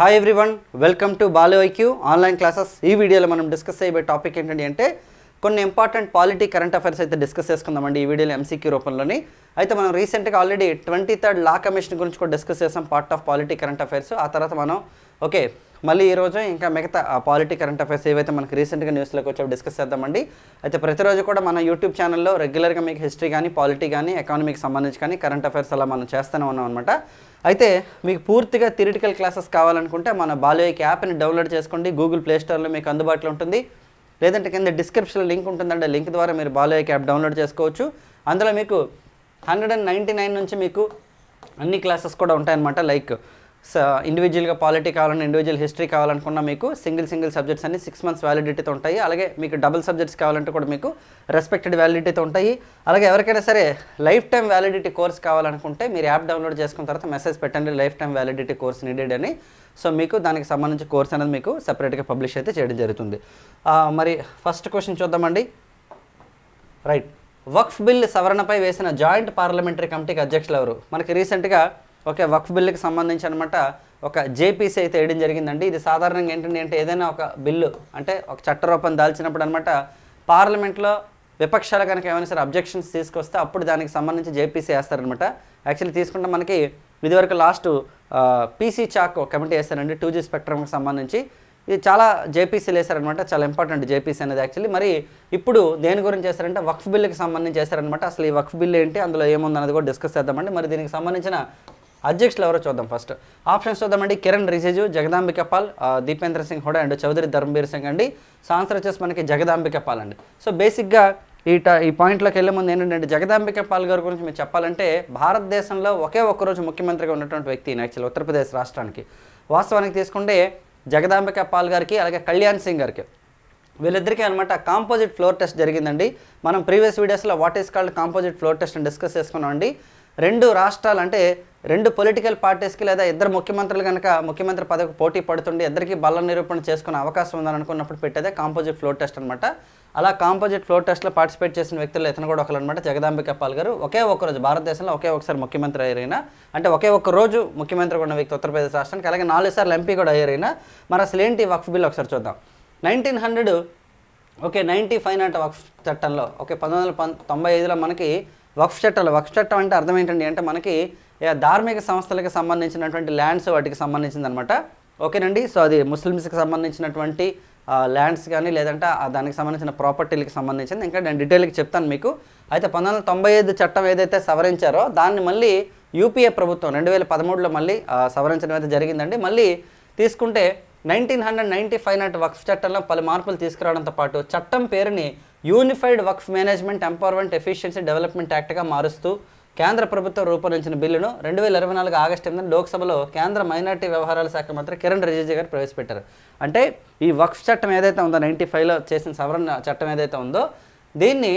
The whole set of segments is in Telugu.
Hi everyone welcome to Balu online classes ఈ వీడియోలో మనం డిస్కస్ చేయబోయే టాపిక్ ఏంటంటే అంటే కొన్ని ఇంపార్టెంట్ పాలిటీ కరెంట్ అఫైర్స్ అయితే డిస్కస్ చేసుకుందామండి ఈ వీడియోలో ఎంసీక్యూ రూపంలోని. అయితే మనం రీసెంట్గా already twenty third law commission గురించి కూడా డిస్కస్ చేసాం part of polity current affairs ఆ తర్వాత మనం ఓకే మళ్ళీ ఈ రోజు ఇంకా మిగతా ఆ పాలిటీ కరెంట్ అఫైర్స్ ఏవైతే మనకి రీసెంట్గా న్యూస్లోకి వచ్చావో డిస్కస్ చేద్దామండి. అయితే ప్రతిరోజు కూడా మన యూట్యూబ్ ఛానల్లో రెగ్యులర్గా మీకు హిస్టరీ కానీ పాలిటీ కానీ ఎకానమీకి సంబంధించి కానీ కరెంట్ అఫైర్స్ అలా మనం చేస్తూనే ఉన్నాం అనమాట అయితే మీకు పూర్తిగా థిరిటికల్ క్లాసెస్ కావాలనుకుంటే మన బాలోయిక్ యాప్ని డౌన్లోడ్ చేసుకోండి. గూగుల్ ప్లే స్టోర్లో మీకు అందుబాటులో ఉంటుంది. లేదంటే కింద డిస్క్రిప్షన్లో లింక్ ఉంటుందండి. లింక్ ద్వారా మీరు బాలోయిక్ యాప్ డౌన్లోడ్ చేసుకోవచ్చు. అందులో మీకు హండ్రెడ్ అండ్ నైంటీ నైన్ నుంచి మీకు అన్ని క్లాసెస్ కూడా ఉంటాయన్నమాట. లైక్ ఇండివిజువల్గా పాలిటీ కావాలన్నా ఇండివిజువల్ హిస్టరీ కావాలనుకున్నా మీకు సింగిల్ సింగిల్ సబ్జెక్ట్స్ అన్ని సిక్స్ మంత్స్ వ్యాలిడిటీతో ఉంటాయి. అలాగే మీకు డబుల్ సబ్జెక్ట్స్ కావాలంటే కూడా మీకు రెస్పెక్టెడ్ వ్యాలిడిటీతో ఉంటాయి. అలాగే ఎవరికైనా సరే లైఫ్ టైం వ్యాలిడిటీ కోర్స్ కావాలనుకుంటే మీరు యాప్ డౌన్లోడ్ చేసుకున్న తర్వాత మెసేజ్ పెట్టండి life time validity course needed అని. సో మీకు దానికి సంబంధించి కోర్స్ అనేది మీకు సెపరేట్గా పబ్లిష్ అయితే చేయడం జరుగుతుంది. మరి ఫస్ట్ క్వశ్చన్ చూద్దామండి. రైట్ వక్ఫ్ బిల్ సవరణపై వేసిన జాయింట్ పార్లమెంటరీ కమిటీకి అధ్యక్షులు ఎవరు? మనకి రీసెంట్గా ఓకే వక్ఫ్ బిల్లుకి సంబంధించి అనమాట ఒక జేపీసీ అయితే వేయడం జరిగిందండి. ఇది సాధారణంగా ఏంటంటే అంటే ఏదైనా ఒక బిల్లు అంటే ఒక చట్టరూపం దాల్చినప్పుడు అనమాట పార్లమెంట్లో విపక్షాలు కనుక ఏమైనా సరే అబ్జెక్షన్స్ తీసుకొస్తే అప్పుడు దానికి సంబంధించి జేపీసీ వేస్తారనమాట యాక్చువల్లీ తీసుకుంటే మనకి ఇదివరకు లాస్ట్ పీసీ చాక్ కమిటీ వేస్తారండి టూ జీ స్పెక్ట్రమ్కి సంబంధించి. ఇది చాలా జేపీసీలు వేశారనమాట చాలా ఇంపార్టెంట్ జేపీసీ అనేది యాక్చువల్లీ. మరి ఇప్పుడు దేని గురించి చేశారంటే వక్ఫ్ బిల్లుకి సంబంధించి చేశారనమాట అసలు ఈ వక్ఫ్ బిల్ ఏంటి అందులో ఏముంది అనేది కూడా డిస్కస్ చేద్దామండి. మరి దీనికి సంబంధించిన అధ్యక్షులు ఎవరో చూద్దాం ఫస్ట్. ఆప్షన్స్ చూద్దామండి. కిరణ్ రిజిజు జగదాంబిక పాల్ దీపేంద్ర సింగ్ హుడా అండ్ చౌదరి ధర్మబీర్ సింగ్ అండి. సో ఆన్సర్ వచ్చేసి మనకి జగదాంబిక పాల్ అండి. సో బేసిక్గా ఈ ట ఈ పాయింట్లోకి వెళ్ళే ముందు ఏంటంటే జగదాంబిక పాల్ గారి గురించి మీరు చెప్పాలంటే భారతదేశంలో ఒకే ఒక్క రోజు ముఖ్యమంత్రిగా ఉన్నటువంటి వ్యక్తి యాక్చువల్ ఉత్తరప్రదేశ్ రాష్ట్రానికి. వాస్తవానికి తీసుకుంటే జగదాంబిక పాల్ గారికి అలాగే కళ్యాణ్ సింగ్ గారికి వీళ్ళిద్దరికీ అనమాట కాంపోజిట్ ఫ్లోర్ టెస్ట్ జరిగిందండి. మనం ప్రీవియస్ వీడియోస్లో what is called composite floor test అని డిస్కస్ చేసుకున్నామండి. రెండు రాష్ట్రాలు అంటే రెండు పొలిటికల్ పార్టీస్కి లేదా ఇద్దరు ముఖ్యమంత్రులు కనుక ముఖ్యమంత్రి పదవికి పోటీ పడుతుండి ఇద్దరికి బల్ల నిరూపణ చేసుకునే అవకాశం ఉందని అనుకున్నప్పుడు పెట్టేదే కాంపోజిట్ ఫ్లోర్ టెస్ట్ అనమాట అలా కాంపోజిట్ ఫ్లోర్ టెస్ట్లో పార్టిసిపేట్ చేసిన వ్యక్తులు ఇతను కూడా ఒకరు అనమాట జగదాంబిక పాల్ గారు. ఒకే రోజు భారతదేశంలో ఒకే ఒకసారి ముఖ్యమంత్రి అయ్యారైనా అంటే ఒకే ఒక్క రోజు ముఖ్యమంత్రి ఉన్న వ్యక్తి ఉత్తరప్రదేశ్ రాష్ట్రానికి అలాగే నాలుగు సార్లు ఎంపీ కూడా అయ్యారైనా. మరి అసలు ఏంటి వక్ఫ్ బిల్ ఒకసారి చూద్దాం. Nineteen hundred okay ninety five not Waqf చట్టంలో ఓకే పంతొమ్మిది వందల పం తొంభై ఐదులో మనకి వక్ఫ్ చట్టాలు వక్ఫ్ చట్టం అంటే అర్థం ఏంటండి? అంటే మనకి ధార్మిక సంస్థలకు సంబంధించినటువంటి ల్యాండ్స్ వాటికి సంబంధించింది అనమాట ఓకేనండి? సో అది ముస్లిమ్స్కి సంబంధించినటువంటి ల్యాండ్స్ కానీ లేదంటే దానికి సంబంధించిన ప్రాపర్టీలకు సంబంధించింది. ఇంకా నేను డీటెయిల్గా చెప్తాను మీకు. అయితే పంతొమ్మిది వందల తొంభై ఐదు చట్టం ఏదైతే సవరించారో దాన్ని మళ్ళీ యూపీఏ ప్రభుత్వం రెండు వేల పదమూడులో మళ్ళీ సవరించడం అయితే జరిగిందండి. మళ్ళీ తీసుకుంటే nineteen hundred ninety five not Waqf చట్టంలో పలు మార్పులు తీసుకురావడంతో పాటు చట్టం పేరుని unified Waqf management empowerment efficiency development యాక్ట్గా మారుస్తూ కేంద్ర ప్రభుత్వం రూపొందించిన బిల్లును రెండు వేల ఇరవై నాలుగు ఆగస్టు ఎనిమిది లోక్సభలో కేంద్ర మైనార్టీ వ్యవహారాల శాఖ మంత్రి కిరణ్ రిజిజు గారు ప్రవేశపెట్టారు. అంటే ఈ వక్ఫ్ చట్టం ఏదైతే ఉందో నైంటీ ఫైవ్లో చేసిన సవరణ చట్టం ఏదైతే ఉందో దీన్ని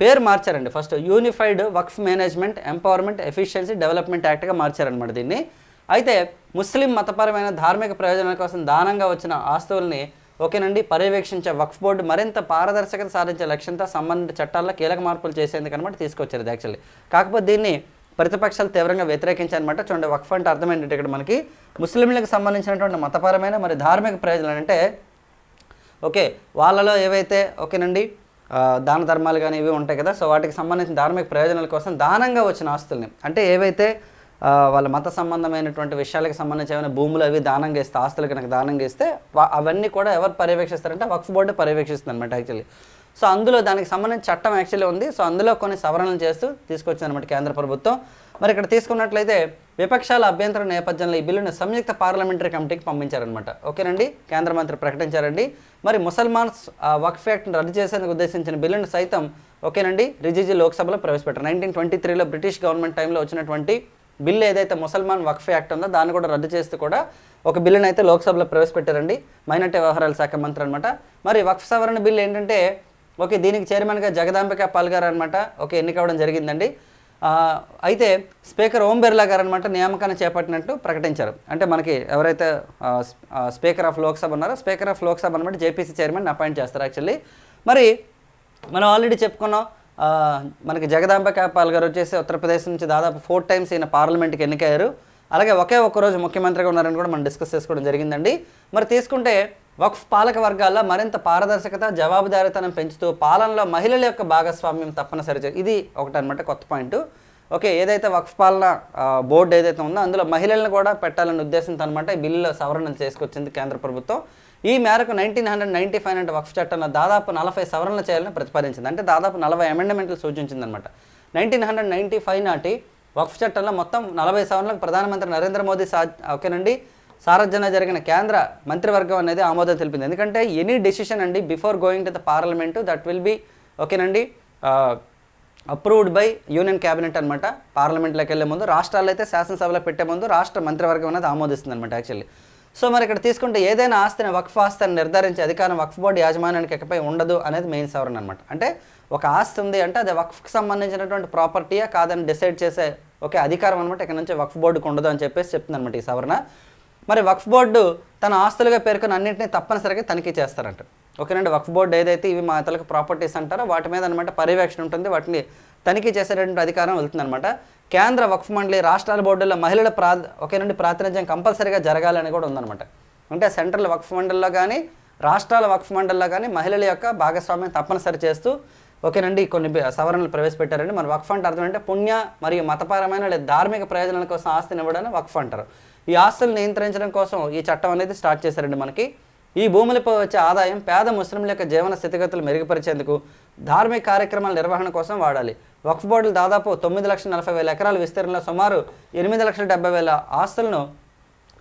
పేరు మార్చారండి. First unified Waqf management empowerment efficiency development యాక్ట్గా మార్చారనమాట దీన్ని. అయితే ముస్లిం మతపరమైన ధార్మిక ప్రయోజనాల కోసం దానంగా వచ్చిన ఆస్తువుల్ని ఓకేనండి. పర్యవేక్షించే వక్ఫ్ బోర్డు మరింత పారదర్శకత సాధించే లక్ష్యంతో సంబంధిత చట్టాల్లో కీలక మార్పులు చేసేందుకు అనమాట తీసుకొచ్చారు ఇది యాక్చువల్లీ. కాకపోతే దీన్ని ప్రతిపక్షాలు తీవ్రంగా వ్యతిరేకించారనమాట చూడండి వక్ఫ్ అంటే అర్థం ఏంటంటే ఇక్కడ మనకి ముస్లింలకు సంబంధించినటువంటి మతపరమైన మరి ధార్మిక ప్రయోజనాలు అంటే ఓకే వాళ్ళలో ఏవైతే ఓకేనండి దాన ధర్మాలు కానీ ఇవి ఉంటాయి కదా సో వాటికి సంబంధించిన ధార్మిక ప్రయోజనాల కోసం దానంగా వచ్చిన ఆస్తుల్ని అంటే ఏవైతే వాళ్ళ మత సంబంధమైనటువంటి విషయాలకు సంబంధించి ఏమైనా భూములు అవి దానంగా ఇస్తే ఆస్తులు కనుక దానంగా ఇస్తే అవన్నీ కూడా ఎవరు పర్యవేక్షిస్తారంటే వక్ఫ్ బోర్డు పర్యవేక్షిస్తుంది అనమాట యాక్చువల్లీ. సో అందులో దానికి సంబంధించి చట్టం యాక్చువల్లీ ఉంది. సో అందులో కొన్ని సవరణలు చేస్తూ తీసుకొచ్చింది అనమాట కేంద్ర ప్రభుత్వం. మరి ఇక్కడ తీసుకున్నట్లయితే విపక్షాల అభ్యంతరం నేపథ్యంలో ఈ బిల్లును సంయుక్త పార్లమెంటరీ కమిటీకి పంపించారనమాట ఓకేనండి? కేంద్ర మంత్రి ప్రకటించారండి. మరి ముసల్మాన్స్ వక్ఫ్ యాక్ట్ను రద్దు చేసేందుకు ఉద్దేశించిన బిల్లును సైతం ఓకేనండి? రిజిజి లోక్సభలో ప్రవేశపెట్టారు. నైన్టీన్ ట్వంటీ త్రీలో బ్రిటిష్ గవర్నమెంట్ టైంలో వచ్చినటువంటి బిల్లు ఏదైతే ముసల్మాన్ వక్ఫ్ యాక్ట్ ఉందో దాన్ని కూడా రద్దు చేస్తూ కూడా ఒక బిల్లును అయితే లోక్సభలో ప్రవేశపెట్టారండి. మైనార్టీ వ్యవహారాల శాఖ మంత్రి అనమాట మరి వక్ఫ్ సవరణ బిల్లు ఏంటంటే ఓకే దీనికి చైర్మన్గా జగదాంబిక పాల్ గారు అనమాట ఓకే ఎన్నికవడం జరిగిందండి. అయితే స్పీకర్ ఓం బిర్లా గారు అనమాట నియామకాన్ని చేపట్టినట్టు ప్రకటించారు. అంటే మనకి ఎవరైతే స్పీకర్ ఆఫ్ లోక్సభ ఉన్నారో స్పీకర్ ఆఫ్ లోక్సభ అనమాట జేపీసీ చైర్మన్ అపాయింట్ చేస్తారు యాక్చువల్లీ. మరి మనం ఆల్రెడీ చెప్పుకున్నాం మనకి జగదాంబ పాల్ గారు వచ్చేసి ఉత్తరప్రదేశ్ నుంచి దాదాపు ఫోర్ టైమ్స్ ఈయన పార్లమెంట్కి ఎన్నికయ్యారు. అలాగే ఒకే ఒక్క రోజు ముఖ్యమంత్రిగా ఉన్నారని కూడా మనం డిస్కస్ చేసుకోవడం జరిగిందండి. మరి తీసుకుంటే వక్ఫ్ పాలక వర్గాల్లో మరింత పారదర్శకత జవాబుదారీతనం పెంచుతూ పాలనలో మహిళల యొక్క భాగస్వామ్యం తప్పనిసరి ఇది ఒకటనమాట కొత్త పాయింట్. ఓకే ఏదైతే వక్ఫ్ పాలన బోర్డు ఏదైతే ఉందో అందులో మహిళలను కూడా పెట్టాలనే ఉద్దేశంతో అనమాట ఈ బిల్లులో సవరణలు చేసుకొచ్చింది కేంద్ర ప్రభుత్వం. ఈ మేరకు నైన్టీన్ హండ్రెడ్ నైంటీ ఫైవ్ అంటే వక్ఫ్ చట్టంలో దాదాపు నలభై సవరణలు చేయాలని ప్రతిపాదించింది. అంటే దాదాపు నలభై అమెండ్మెంట్లు సూచించింది అనమాట నైన్టీన్ హండ్రెడ్ నైంటీ ఫైవ్ నాటి వక్ఫ్ చట్టంలో మొత్తం నలభై సవరణలకు ప్రధానమంత్రి నరేంద్ర మోదీ సా ఓకేనండి. సారథ్యంలో జరిగిన కేంద్ర మంత్రివర్గం అనేది ఆమోదం తెలిపింది. ఎందుకంటే ఎనీ డెసిషన్ అండి before going to the parliament that will be ఓకేనండి అప్రూవ్డ్ బై యూనియన్ క్యాబినెట్ అనమాట పార్లమెంట్లోకి వెళ్ళే ముందు రాష్ట్రాలు అయితే శాసనసభలో పెట్టే ముందు రాష్ట్ర మంత్రివర్గం అనేది ఆమోదిస్తుంది అనమాట యాక్చువల్లీ సో మరి ఇక్కడ తీసుకుంటే ఏదైనా ఆస్తిని వక్ఫ్ ఆస్తిని నిర్ధారించే అధికారం వక్ఫ్ బోర్డు యాజమాన్యానికి ఇకపై ఉండదు అనేది మెయిన్ సవరణ అనమాట అంటే ఒక ఆస్తి ఉంది అంటే అది వక్ఫ్కి సంబంధించినటువంటి ప్రాపర్టీయా కాదని డిసైడ్ చేసే ఒకే అధికారం అనమాట ఇక్కడ నుంచి వక్ఫ్ బోర్డుకు ఉండదు అని చెప్పేసి చెప్తుంది అనమాట ఈ సవరణ. మరి వక్ఫ్ బోర్డు తన ఆస్తులుగా పేర్కొని అన్నింటినీ తప్పనిసరిగా తనిఖీ చేస్తారంట. ఓకేనండి వక్ఫ్ బోర్డు ఏదైతే ఇవి మా ఇతరులకు ప్రాపర్టీస్ అంటారో వాటి మీద అనమాట పర్యవేక్షణ ఉంటుంది వాటిని తనిఖీ చేసేటటువంటి అధికారం వెళ్తుందనమాట కేంద్ర వక్ఫ్ మండలి రాష్ట్రాల బోర్డుల్లో మహిళల ప్రా ఓకేనండి ప్రాతినిధ్యం కంపల్సరీగా జరగాలని కూడా ఉందన్నమాట. అంటే సెంట్రల్ వక్ఫ్ మండలిలో కానీ రాష్ట్రాల వక్ఫ్ మండలిలో కానీ మహిళల యొక్క భాగస్వామ్యం తప్పనిసరి చేస్తూ ఓకేనండి కొన్ని సవరణలు ప్రవేశపెట్టారండి. మన వక్ఫ్ అంటే అర్థం అంటే పుణ్య మరియు మతపరమైన లేదా ధార్మిక ప్రయోజనాల కోసం ఆస్తిని ఇవ్వడానికి వక్ఫ్ అంటారు. ఈ ఆస్తులు నియంత్రించడం కోసం ఈ చట్టం అనేది స్టార్ట్ చేశారండి మనకి. ఈ భూములపై వచ్చే ఆదాయం పేద ముస్లింల యొక్క జీవన స్థితిగతులు మెరుగుపరిచేందుకు ధార్మిక కార్యక్రమాల నిర్వహణ కోసం వాడాలి. వక్ఫ్ బోర్డులు దాదాపు తొమ్మిది లక్షల నలభై వేల ఎకరాల విస్తీర్ణంలో సుమారు ఎనిమిది లక్షల డెబ్బై వేల ఆస్తులను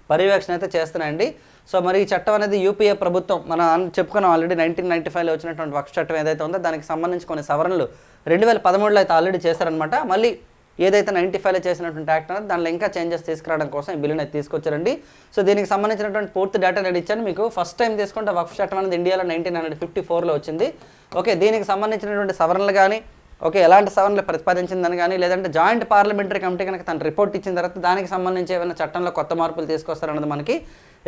పర్యవేక్షణ అయితే చేస్తున్నాయండి. సో మరి ఈ చట్టం అనేది యూపీఏ ప్రభుత్వం మనం చెప్పుకున్నాం ఆల్రెడీ నైన్టీన్ నైన్టీ ఫైవ్లో వచ్చినటువంటి వక్ఫ్ చట్టం ఏదైతే ఉందో దానికి సంబంధించి కొన్ని సవరణలు రెండు వేల పదమూడులో అయితే ఆల్రెడీ చేశారనమాట మళ్ళీ ఏదైతే నైంటీ ఫైవ్లో చేసినటువంటి యాక్ట్ అనేది దానిలో ఇంకా చేంజెస్ తీసుకురావడం కోసం ఈ బిల్లుని అయితే తీసుకొచ్చారండి. సో దీనికి సంబంధించినటువంటి పూర్తి డేటా నేను ఇచ్చాను. మీకు ఫస్ట్ టైం తీసుకుంటే వక్ఫ్ చట్టం అనేది ఇండియాలో నైన్టీన్ హండ్రెడ్ ఫిఫ్టీ ఫోర్లో వచ్చింది. ఓకే దీనికి సంబంధించినటువంటి సవరణలు కానీ ఓకే ఎలాంటి సవరణలు ప్రతిపాదించిందని కానీ లేదంటే జాయింట్ పార్లమెంటరీ కమిటీ కనుక తన రిపోర్ట్ ఇచ్చిన తర్వాత దానికి సంబంధించి ఏమైనా చట్టంలో కొత్త మార్పులు తీసుకొస్తారన్నది మనకి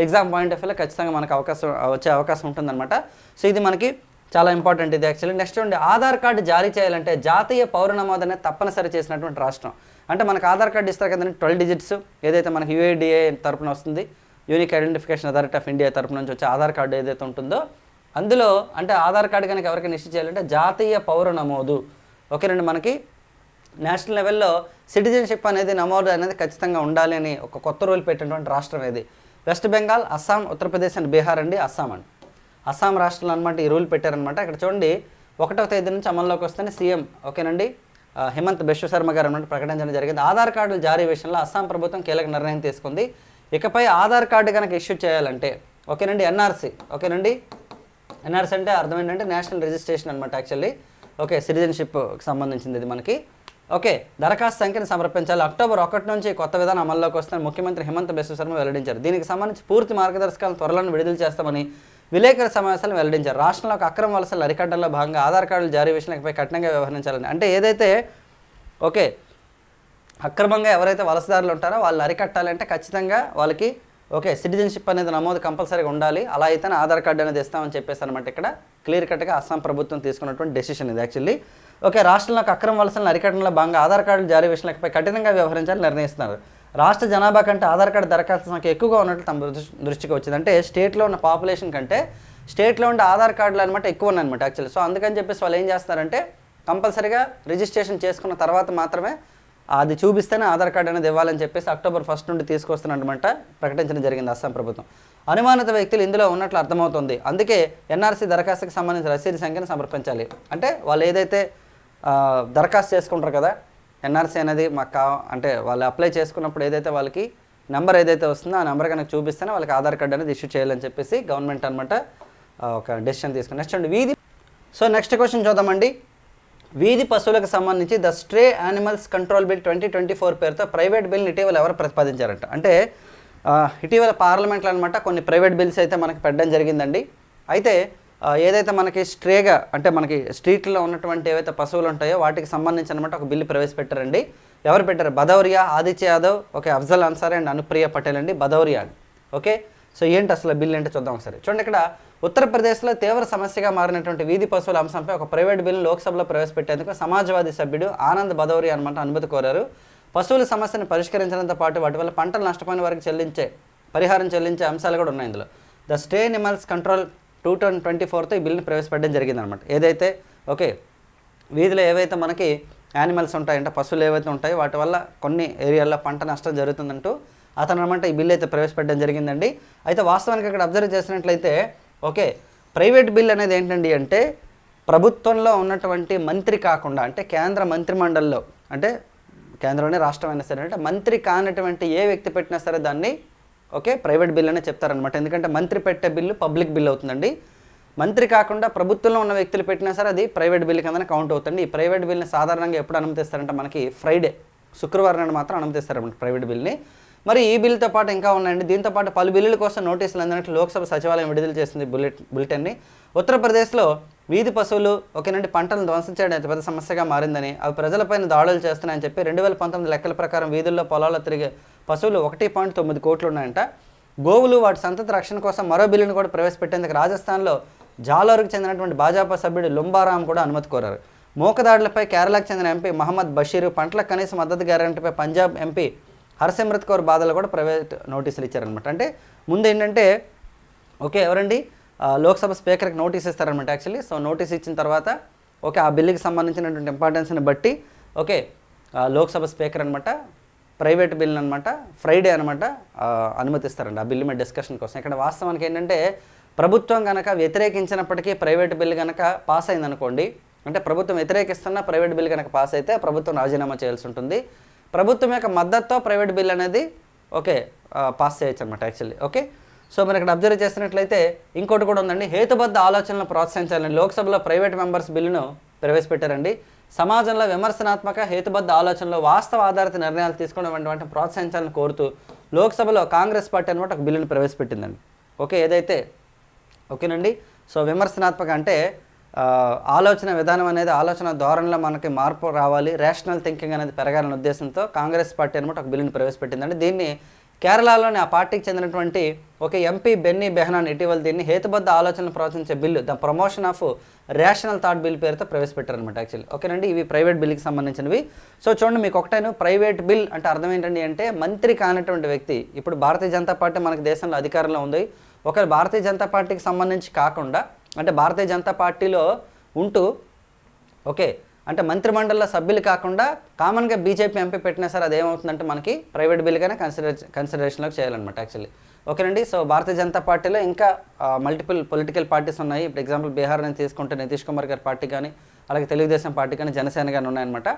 ఎగ్జామ్ పాయింట్ ఆఫ్ వ్యూలో ఖచ్చితంగా మనకు అవకాశం వచ్చే అవకాశం ఉంటుందన్నమాట. సో ఇది మనకి చాలా ఇంపార్టెంట్ ఇది యాక్చువల్లీ. నెక్స్ట్ ఉండి ఆధార్ కార్డు జారీ చేయాలంటే జాతీయ పౌర నమోదు అనేది తప్పనిసరి చేసినటువంటి రాష్ట్రం. అంటే మనకు ఆధార్ కార్డు ఇస్తారు కదండి ట్వెల్వ్ డిజిట్స్ ఏదైతే మనకి యూఐడిఏ తరపున వస్తుంది unique identification authority of India తరపు నుంచి వచ్చే ఆధార్ కార్డు ఏదైతే ఉంటుందో అందులో అంటే ఆధార్ కార్డు కనుక ఎవరికైనా ఇష్యూ చేయాలంటే జాతీయ పౌర నమోదు ఓకేనండి మనకి నేషనల్ లెవెల్లో సిటిజన్షిప్ అనేది నమోదు అనేది ఖచ్చితంగా ఉండాలి అని ఒక కొత్త రూల్ పెట్టినటువంటి రాష్ట్రం ఇది వెస్ట్ బెంగాల్ అస్సాం ఉత్తరప్రదేశ్ అండ్ బీహార్ అండి అస్సాం అండి. అస్సాం రాష్ట్రంలో అనమాట ఈ రూల్ పెట్టారనమాట ఇక్కడ చూడండి ఒకటో తేదీ నుంచి అమల్లోకి వస్తేనే సీఎం ఓకేనండి? హిమంత్ బిశ్వ శర్మ గారు అన్నమాట ప్రకటించడం జరిగింది. ఆధార్ కార్డుల జారీ విషయంలో అస్సాం ప్రభుత్వం కీలక నిర్ణయం తీసుకుంది. ఇకపై ఆధార్ కార్డు కనుక ఇష్యూ చేయాలంటే ఓకేనండి ఎన్ఆర్సీ ఓకేనండి? ఎన్ఆర్సీ అంటే అర్థం ఏంటంటే నేషనల్ రిజిస్ట్రేషన్ అనమాట యాక్చువల్లీ. ఓకే సిటిజన్షిప్కి సంబంధించింది ఇది మనకి. ఓకే దరఖాస్తు సంఖ్యను సమర్పించాలి. అక్టోబర్ ఒకటి నుంచి కొత్త విధానం అమల్లోకి వస్తుందని ముఖ్యమంత్రి హిమంత బిశ్వ శర్మ వెల్లడించారు. దీనికి సంబంధించి పూర్తి మార్గదర్శకాలను త్వరలో విడుదల చేస్తామని విలేకరుల సమావేశాలు వెల్లడించారు. రాష్ట్రంలో అక్రమ వలసలు అరికట్టడంలో భాగంగా ఆధార్ కార్డులు జారీ విషయంపై కఠినంగా వ్యవహరించాలని. అంటే ఏదైతే ఓకే అక్రమంగా ఎవరైతే వలసదారులు ఉంటారో వాళ్ళు అరికట్టాలంటే ఖచ్చితంగా వాళ్ళకి ఓకే సిటిజన్షిప్ అనేది నమోదు కంపల్సరీగా ఉండాలి. అలా అయితేనే ఆధార్ కార్డు అనేది ఇస్తామని చెప్పేసి అనమాట ఇక్కడ క్లియర్ కట్గా అస్సాం ప్రభుత్వం తీసుకున్నటువంటి డెసిషన్ ఇది యాక్చువల్లీ. ఓకే రాష్ట్రంలో అక్రమ వలసలను అరికట్టడంలో భాగంగా ఆధార్ కార్డులు జారీ విషయంపై కఠినంగా వ్యవహరించాలని నిర్ణయిస్తున్నారు. రాష్ట్ర జనాభా కంటే ఆధార్ కార్డు దరఖాస్తు సంఖ్య ఎక్కువగా ఉన్నట్లు తమ దృష్టి- దృష్టికి వచ్చింది. అంటే స్టేట్లో ఉన్న పాపులేషన్ కంటే స్టేట్లో ఉండే ఆధార్ కార్డులు అనమాట ఎక్కువ ఉన్నాయన్నమాట యాక్చువల్లీ సో అందుకని చెప్పేసి వాళ్ళు ఏం చేస్తారంటే కంపల్సరీగా రిజిస్ట్రేషన్ చేసుకున్న తర్వాత మాత్రమే అది చూపిస్తేనే ఆధార్ కార్డు అనేది ఇవ్వాలని చెప్పేసి అక్టోబర్ ఫస్ట్ నుండి తీసుకొస్తున్నమాట ప్రకటించడం జరిగింది అస్సాం ప్రభుత్వం. అనుమానిత వ్యక్తులు ఇందులో ఉన్నట్లు అర్థమవుతుంది. అందుకే ఎన్ఆర్సీ దరఖాస్తుకి సంబంధించిన రసీదు సంఖ్యను సమర్పించాలి అంటే వాళ్ళు ఏదైతే దరఖాస్తు చేసుకుంటారు కదా ఎన్ఆర్సీ అనేది మాకు కా అంటే వాళ్ళు అప్లై చేసుకున్నప్పుడు ఏదైతే వాళ్ళకి నెంబర్ ఏదైతే వస్తుందో ఆ నెంబర్ కనుక చూపిస్తేనే వాళ్ళకి ఆధార్ కార్డు అనేది ఇష్యూ చేయాలని చెప్పేసి గవర్నమెంట్ అనమాట ఒక డెసిషన్ తీసుకుని నెక్స్ట్ అండి వీధి సో నెక్స్ట్ క్వశ్చన్ చూద్దామండి. వీధి పశువులకు సంబంధించి the stray animals control bill twenty twenty four పేరుతో ప్రైవేట్ బిల్ని ఇటీవల ఎవరు ప్రతిపాదించారంట? అంటే ఇటీవల పార్లమెంట్లో అనమాట కొన్ని ప్రైవేట్ బిల్స్ అయితే మనకు పెట్టడం జరిగిందండి. అయితే ఏదైతే మనకి స్ట్రేగా అంటే మనకి స్ట్రీట్లో ఉన్నటువంటి ఏవైతే పశువులు ఉంటాయో వాటికి సంబంధించి అనమాట ఒక బిల్లు ప్రవేశపెట్టారండి. ఎవరు పెట్టారు? బదౌరియా ఆదిత్య యాదవ్ ఓకే అఫ్జల్ అన్సారీ అండ్ అనుప్రియ పటేల్ అండి బదౌరియా ఓకే? సో ఏంటి అసలు బిల్ ఏంటో చూద్దాం ఒకసారి. చూడండి ఇక్కడ ఉత్తరప్రదేశ్లో తీవ్ర సమస్యగా మారినటువంటి వీధి పశువుల అంశంపై ఒక ప్రైవేట్ బిల్లు లోక్సభలో ప్రవేశపెట్టేందుకు సమాజ్వాదీ సభ్యుడు ఆనంద్ భదౌరి అనమాట అనుమతి కోరారు. పశువుల సమస్యను పరిష్కరించడంతో పాటు వాటి వల్ల పంటలు నష్టపోయిన వారికి చెల్లించే పరిహారం చెల్లించే అంశాలు కూడా ఉన్నాయి ఇందులో. The stray animals control two thousand twenty ఫోర్తో ఈ బిల్ని ప్రవేశపెట్టడం జరిగిందనమాట. ఏదైతే ఓకే వీధిలో ఏవైతే మనకి యానిమల్స్ ఉంటాయంటే పశువులు ఏవైతే ఉంటాయో వాటి వల్ల కొన్ని ఏరియాల్లో పంట నష్టం జరుగుతుందంటూ అతను అనమాట ఈ బిల్ అయితే ప్రవేశపెట్టడం జరిగిందండి. అయితే వాస్తవానికి ఇక్కడ అబ్జర్వ్ చేసినట్లయితే ఓకే ప్రైవేట్ బిల్ అనేది ఏంటండి అంటే ప్రభుత్వంలో ఉన్నటువంటి మంత్రి కాకుండా అంటే కేంద్ర మంత్రిమండలిలో అంటే కేంద్రంలోనే రాష్ట్రం అయినా సరే అంటే మంత్రి కానటువంటి ఏ వ్యక్తి పెట్టినా సరే దాన్ని ఓకే? ప్రైవేట్ బిల్ అనే చెప్తారనమాట ఎందుకంటే మంత్రి పెట్టే బిల్లు పబ్లిక్ బిల్ అవుతుందండి. మంత్రి కాకుండా ప్రభుత్వంలో ఉన్న వ్యక్తులు పెట్టినా సరే అది ప్రైవేట్ బిల్ కింద కౌంట్ అవుతుంది. ఈ ప్రైవేట్ బిల్ని సాధారణంగా ఎప్పుడు అనుమతిస్తారంటే మనకి ఫ్రైడే శుక్రవారం నాడు మాత్రం అనుమతిస్తారన్నమాట ప్రైవేట్ బిల్ని. మరి ఈ బిల్తో పాటు ఇంకా ఉన్నాయండి. దీంతో పాటు పలు బిల్లుల కోసం నోటీసులు అందినట్లు లోక్సభ సచివాలయం విడుదల చేసింది బుల్లెట్ బులెటిన్ని. ఉత్తరప్రదేశ్లో వీధి పశువులు ఒకేనండి పంటలను ధ్వంసం చేయడం అతి పెద్ద సమస్యగా మారిందని అవి ప్రజలపైన దాడులు చేస్తున్నాయని చెప్పి రెండు వేల పంతొమ్మిది లెక్కల ప్రకారం వీధుల్లో పొలాల్లో తిరిగే పశువులు ఒకటి పాయింట్ తొమ్మిది కోట్లు ఉన్నాయంట గోవులు వాటి సంతతి రక్షణ కోసం మరో బిల్లును కూడా ప్రవేశపెట్టేందుకు రాజస్థాన్లో జాలోర్కు చెందినటువంటి భాజపా సభ్యుడు లుంబారాం కూడా అనుమతి కోరారు. మోకదాడులపై కేరళకు చెందిన ఎంపీ మహమ్మద్ బషీర్ పంటలకు కనీస మద్దతు గ్యారంటీపై పంజాబ్ ఎంపీ హర్సిమ్రత్ కౌర్ బాధలు కూడా ప్రైవేట్ నోటీసులు ఇచ్చారనమాట అంటే ముందు ఏంటంటే ఓకే ఎవరండి? లోక్సభ స్పీకర్కి నోటీస్ ఇస్తారనమాట యాక్చువల్లీ. సో నోటీస్ ఇచ్చిన తర్వాత ఓకే ఆ బిల్లుకి సంబంధించినటువంటి ఇంపార్టెన్స్ని బట్టి ఓకే లోక్సభ స్పీకర్ అనమాట ప్రైవేట్ బిల్ అనమాట ఫ్రైడే అనమాట అనుమతిస్తారండి. ఆ బిల్లు మీద డిస్కషన్ కోసం. ఇక్కడ వాస్తవానికి ఏంటంటే ప్రభుత్వం కనుక వ్యతిరేకించినప్పటికీ ప్రైవేట్ బిల్ కనుక పాస్ అయిందనుకోండి అంటే ప్రభుత్వం వ్యతిరేకిస్తున్న ప్రైవేట్ బిల్ కనుక పాస్ అయితే ప్రభుత్వం రాజీనామా చేయాల్సి ఉంటుంది. ప్రభుత్వం యొక్క మద్దతుతో ప్రైవేట్ బిల్ అనేది ఓకే పాస్ చేయొచ్చు అనమాట యాక్చువల్లీ ఓకే? సో మనం ఇక్కడ అబ్జర్వ్ చేసినట్లయితే ఇంకోటి కూడా ఉందండి. హేతుబద్ధ ఆలోచనలను ప్రోత్సహించాలని లోక్సభలో ప్రైవేట్ మెంబర్స్ బిల్లును ప్రవేశపెట్టారండి. సమాజంలో విమర్శనాత్మక హేతుబద్ధ ఆలోచనలో వాస్తవ ఆధారిత నిర్ణయాలు తీసుకోవడం వంటి ప్రోత్సహించాలని కోరుతూ లోక్సభలో కాంగ్రెస్ పార్టీ అనమాట ఒక బిల్లును ప్రవేశపెట్టిందండి. ఓకే ఏదైతే ఓకేనండి? సో విమర్శనాత్మక అంటే ఆలోచన విధానం అనేది ఆలోచన ధోరణిలో మనకి మార్పు రావాలి రేషనల్ థింకింగ్ అనేది పెరగాలనే ఉద్దేశంతో కాంగ్రెస్ పార్టీ అనమాట ఒక బిల్లుని ప్రవేశపెట్టిందండి. దీన్ని కేరళలోని ఆ పార్టీకి చెందినటువంటి ఒక ఎంపీ బెన్నీ బెహనాన్ ఇటీవల దీన్ని హేతుబద్ధ ఆలోచనలు ప్రోత్సహించే bill the promotion of rational thought bill పేరుతో ప్రవేశపెట్టారనమాట యాక్చువల్లీ ఓకేనండి ఇవి ప్రైవేట్ బిల్కి సంబంధించినవి. సో చూడండి మీకు ఒకటేను ప్రైవేట్ బిల్ అంటే అర్థం ఏంటండి అంటే మంత్రి కానటువంటి వ్యక్తి ఇప్పుడు భారతీయ జనతా పార్టీ మనకి దేశంలో అధికారంలో ఉంది. ఒకవేళ భారతీయ జనతా పార్టీకి సంబంధించి కాకుండా అంటే భారతీయ జనతా పార్టీలో ఉంటూ ఓకే అంటే మంత్రిమండలిలో సభ్యులు కాకుండా కామన్గా బీజేపీ ఎంపీ పెట్టినా సరే అదేమవుతుందంటే మనకి ప్రైవేట్ బిల్గానే కన్సిడర్ కన్సిడరేషన్లోకి చేయాలన్నమాట యాక్చువల్లీ ఓకేనండి సో భారతీయ జనతా పార్టీలో ఇంకా మల్టిపుల్ పొలిటికల్ పార్టీస్ ఉన్నాయి. ఇప్పుడు ఎగ్జాంపుల్ బీహార్ నుంచి తీసుకుంటే నితీష్ కుమార్ గారి పార్టీ కానీ అలాగే తెలుగుదేశం పార్టీ కానీ జనసేన కానీ ఉన్నాయన్నమాట.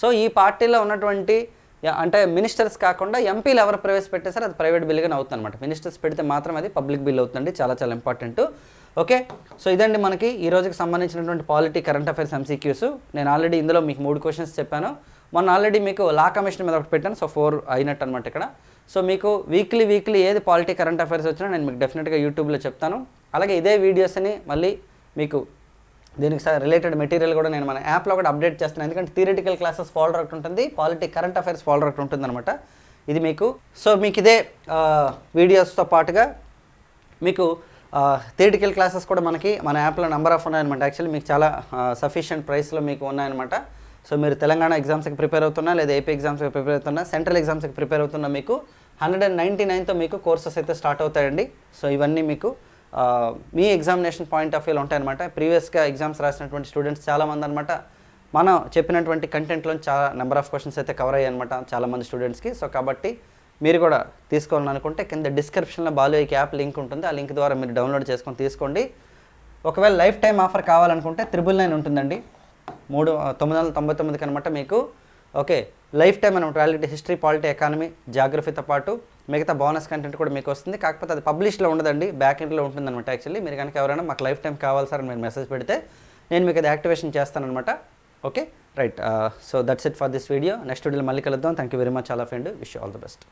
సో ఈ పార్టీలో ఉన్నటువంటి అంటే మినిస్టర్స్ కాకుండా ఎంపీలు ఎవరు ప్రవేశపెట్టేసారో అది ప్రైవేట్ బిల్గానే అవుతుంది అనమాట మినిస్టర్స్ పెడితే మాత్రం అది పబ్లిక్ బిల్ అవుతుంది చాలా చాలా ఇంపార్టెంట్ ఓకే? సో ఇదండి మనకి ఈ రోజుకి సంబంధించినటువంటి పాలిటీ కరెంట్ అఫైర్స్ ఎంసీక్యూస్ నేను ఆల్రెడీ ఇందులో మీకు మూడు క్వశ్చన్స్ చెప్పాను. మొన్న ఆల్రెడీ మీకు లా కమిషన్ మీద ఒకటి పెట్టాను. సో ఫోర్ అయినట్టు అనమాట ఇక్కడ. సో మీకు వీక్లీ వీక్లీ ఏది పాలిటీ కరెంట్ అఫైర్స్ వచ్చినా నేను మీకు డెఫినెట్గా యూట్యూబ్లో చెప్తాను. అలాగే ఇదే వీడియోస్ని మళ్ళీ మీకు దీనికి రిలేటెడ్ మెటీరియల్ కూడా నేను మన యాప్లో కూడా అప్డేట్ చేస్తున్నాను ఎందుకంటే థియరిటికల్ క్లాసెస్ ఫాలోర్ ఒకటి ఉంటుంది పాలిటీ కరెంట్ అఫైర్స్ ఫాలోర్ ఒకటి ఉంటుంది అనమాట ఇది మీకు. సో మీకు ఇదే వీడియోస్తో పాటుగా మీకు థియేటికల్ క్లాసెస్ కూడా మనకి మన యాప్లో నెంబర్ ఆఫ్ ఉన్నాయన్నమాట. యాక్చువల్లీ మీకు చాలా సఫిషియంట్ ప్రైస్లో మీకు ఉన్నాయన్నమాట. సో మీరు తెలంగాణ ఎగ్జామ్స్కి ప్రిపేర్ అవుతున్నా లేదా ఏపీ ఎగ్జామ్స్కి ప్రిపేర్ అవుతున్నా సెంట్రల్ ఎగ్జామ్స్కి ప్రిపేర్ అవుతున్నా మీకు హండ్రెడ్ అండ్ నైంటీ నైన్తో మీకు కోర్సెస్ అయితే స్టార్ట్ అవుతాయండి. సో ఇవన్నీ మీకు మీ ఎగ్జామినేషన్ పాయింట్ ఆఫ్ వ్యూలో ఉంటాయన్నమాట. ప్రీవియస్గా ఎగ్జామ్స్ రాసినటువంటి స్టూడెంట్స్ చాలామంది అనమాట మనం చెప్పినటువంటి కంటెంట్లో చాలా నెంబర్ ఆఫ్ క్వశ్చన్స్ అయితే కవర్ అయ్యాయి అనమాట చాలామంది స్టూడెంట్స్కి సో కాబట్టి మీరు కూడా తీసుకోవాలనుకుంటే కింద డిస్క్రిప్షన్లో బాలు యాప్ లింక్ ఉంటుంది. ఆ లింక్ ద్వారా మీరు డౌన్లోడ్ చేసుకొని తీసుకోండి. ఒకవేళ లైఫ్ టైం ఆఫర్ కావాలనుకుంటే త్రిబుల్ నైన్ ఉంటుందండి. మూడు తొమ్మిది వందల తొంభై తొమ్మిదికి అనమాట మీకు. ఓకే లైఫ్ టైం అనమాట వ్యాలిడిటీ హిస్టరీ పాలిటీ ఎకానమీ జాగ్రఫీతో పాటు మిగతా బోనస్ కంటెంట్ కూడా మీకు వస్తుంది. కాకపోతే అది పబ్లిష్లో ఉండదండి బ్యాక్ ఎండ్లో ఉంటుంది అనమాట యాక్చువల్లీ మీరు కనుక ఎవరైనా మాకు లైఫ్ టైం కావాలి సార్ అని మీరు మెసేజ్ పెడితే నేను మీకు అది activation చేస్తానమాట okay right so that's it for this video next వీడియోలో మళ్ళీ కలుద్దాం. Thank you very much all of and wish all the best